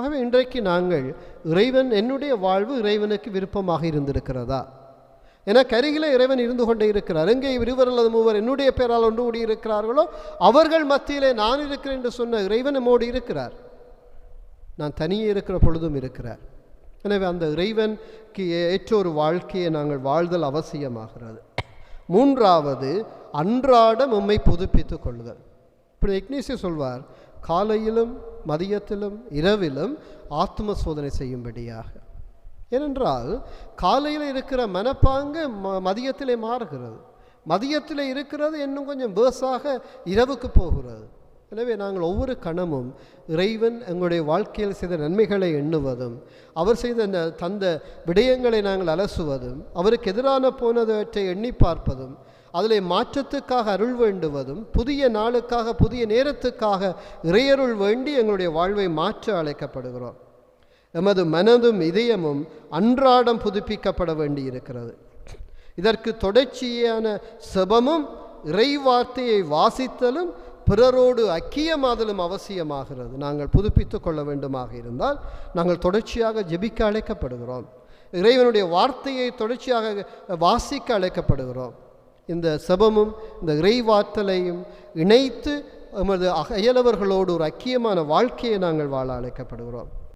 ஆகவே இன்றைக்கு நாங்கள் இறைவன் என்னுடைய வாழ்வு இறைவனுக்கு விருப்பமாக இருந்திருக்கிறதா? என கருகில இறைவன் இருந்து கொண்டே இருக்கிறார். எங்கே இருவர் அல்லது மூவர் என்னுடைய பேரால் ஒன்று கூடி இருக்கிறார்களோ அவர்கள் மத்தியிலே நான் இருக்கிறேன் என்று சொன்ன இறைவன் நம்மோடு இருக்கிறார். நான் தனியே இருக்கிற பொழுதும் இருக்கிறார். எனவே அந்த இறைவனுக்கு ஏற்ற ஒரு வாழ்க்கையை நாங்கள் வாழ்தல் அவசியமாகிறது. மூன்றாவது அன்றாடம் உம்மை புதுப்பித்துக் கொள்ளுதல். இப்படி இக்னேசிய சொல்வார் காலையிலும் மதியத்திலும் இரவிலும் ஆத்ம சோதனை செய்யும்படியாக. ஏனென்றால் காலையில் இருக்கிற மனப்பாங்கு ம மதியத்திலே மாறுகிறது. மதியத்தில் இருக்கிறது இன்னும் கொஞ்சம் வேர்ஸாக இரவுக்கு போகிறது. எனவே நாங்கள் ஒவ்வொரு கணமும் இறைவன் எங்களுடைய வாழ்க்கையில் செய்த நன்மைகளை எண்ணுவதும் அவர் செய்த தந்த விடயங்களை நாங்கள் அலசுவதும் அவருக்கு எதிரான போனவற்றை எண்ணி பார்ப்பதும் அதில் மாற்றத்துக்காக அருள் வேண்டுவதும் புதிய நாளுக்காக புதிய நேரத்துக்காக இறையருள் வேண்டி எங்களுடைய வாழ்வை மாற்ற அழைக்கப்படுகிறோம். எமது மனதும் இதயமும் அன்றாடம் புதுப்பிக்கப்பட வேண்டி இருக்கிறது இதற்கு தொடர்ச்சியான செபமும் இறைவார்த்தையை வாசித்தலும் பிறரோடு அக்கியமாதலும் அவசியமாகிறது. நாங்கள் புதுப்பித்து கொள்ள வேண்டுமாக இருந்தால் நாங்கள் தொடர்ச்சியாக ஜெபிக்க அழைக்கப்படுகிறோம். இறைவனுடைய வார்த்தையை தொடர்ச்சியாக வாசிக்க அழைக்கப்படுகிறோம். இந்த சபமும் இந்த இறைவாற்றலையும் இணைத்து எமது அயலவர்களோடு ஒரு ஐக்கியமான வாழ்க்கையை நாங்கள் வாழ அழைக்கப்படுகிறோம்.